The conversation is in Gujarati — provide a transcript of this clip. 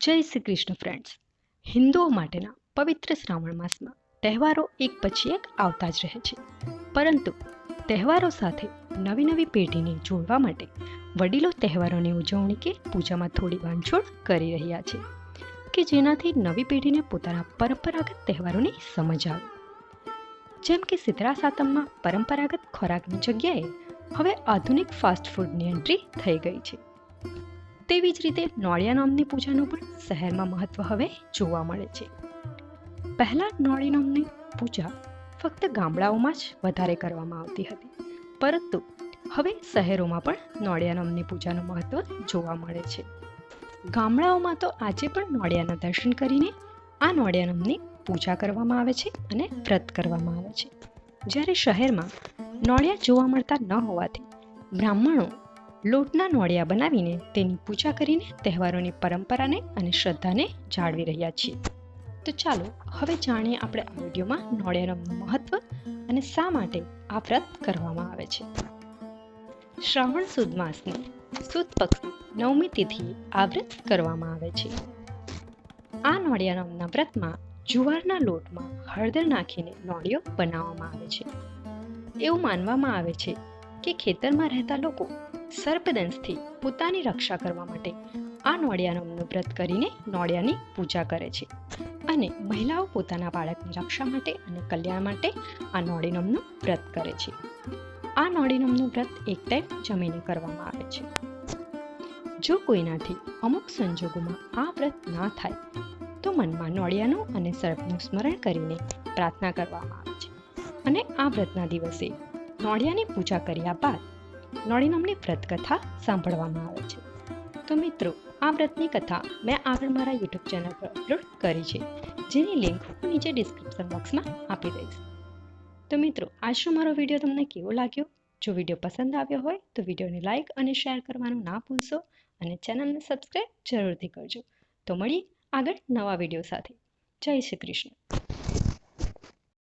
જય શ્રી કૃષ્ણ ફ્રેન્ડ્સ હિન્દુઓ માટેના પવિત્ર શ્રાવણ માસમાં તહેવારો એક પછી એક આવતા જ રહે છે. પરંતુ તહેવારો સાથે નવી નવી પેઢીને જોડવા માટે વડીલો તહેવારોની ઉજવણી કે પૂજામાં થોડી બાંધછોડ કરી રહ્યા છે કે જેનાથી નવી પેઢીને પોતાના પરંપરાગત તહેવારોની સમજ આવે. જેમ કે સિતરા સાતમમાં પરંપરાગત ખોરાકની જગ્યાએ હવે આધુનિક ફાસ્ટ ફૂડની એન્ટ્રી થઈ ગઈ છે. તેવી જ રીતે નોળિયા નામની પૂજાનું પણ શહેરમાં મહત્વ હવે જોવા મળે છે. પહેલાં નોળી નામની પૂજા ફક્ત ગામડાઓમાં જ વધારે કરવામાં આવતી હતી, પરંતુ હવે શહેરોમાં પણ નોળિયા નામની પૂજાનું મહત્વ જોવા મળે છે. ગામડાઓમાં તો આજે પણ નોળિયાના દર્શન કરીને આ નોળિયા નામની પૂજા કરવામાં આવે છે અને વ્રત કરવામાં આવે છે. જ્યારે શહેરમાં નોળિયા જોવા મળતા ન હોવાથી બ્રાહ્મણો લોટના નોળિયા બનાવીને તેની પૂજા કરીને તહેવારોની પરંપરાને અને શ્રદ્ધાને જાળવી રહ્યા છીએ. તો ચાલો હવે જાણીએ આપણે આ વિડીયોમાં નોળિયાનું મહત્વ અને શા માટે આ વ્રત કરવામાં આવે છે. શ્રાવણ સુદ માસની સુદ પક્ષની નવમી તિથિએ આ વ્રત કરવામાં આવે છે. આ નોળિયા નામના વ્રતમાં જુવારના લોટમાં હળદર નાખીને નોળિયો બનાવવામાં આવે છે. એવું માનવામાં આવે છે કે ખેતરમાં રહેતા લોકો સર્પદંશથી પોતાની રક્ષા કરવા માટે આ નોળિયાનું વ્રત કરીને નોળિયાની પૂજા કરે છે. અને મહિલાઓ પોતાના બાળકની રક્ષા માટે અને કલ્યાણ માટે આ નોળીનમનું વ્રત કરે છે. આ નોળીનમનું વ્રત એક ટાઈમ જમીને કરવામાં આવે છે. જો કોઈનાથી અમુક સંજોગોમાં આ વ્રત ના થાય, તો મનમાં નોળિયાનું અને સર્પનું સ્મરણ કરીને પ્રાર્થના કરવામાં આવે છે. અને આ વ્રતના દિવસે નોળિયાની પૂજા કર્યા બાદ નોળી નામની વ્રત કથા સાંભળવામાં આવે છે. તો મિત્રો, આ વ્રતની કથા મેં આગળ મારા યુટ્યુબ ચેનલ પર અપલોડ કરી છે, જેની લિંક હું નીચે ડિસ્ક્રિપ્શન બોક્સમાં આપી દઈશ. તો મિત્રો, આજનો મારો વીડિયો તમને કેવો લાગ્યો? જો વીડિયો પસંદ આવ્યો હોય, તો વિડીયોને લાઇક અને શેર કરવાનું ના ભૂલશો અને ચેનલને સબસ્ક્રાઈબ જરૂરથી કરજો. તો મળી આગળ નવા વીડિયો સાથે. જય શ્રી કૃષ્ણ.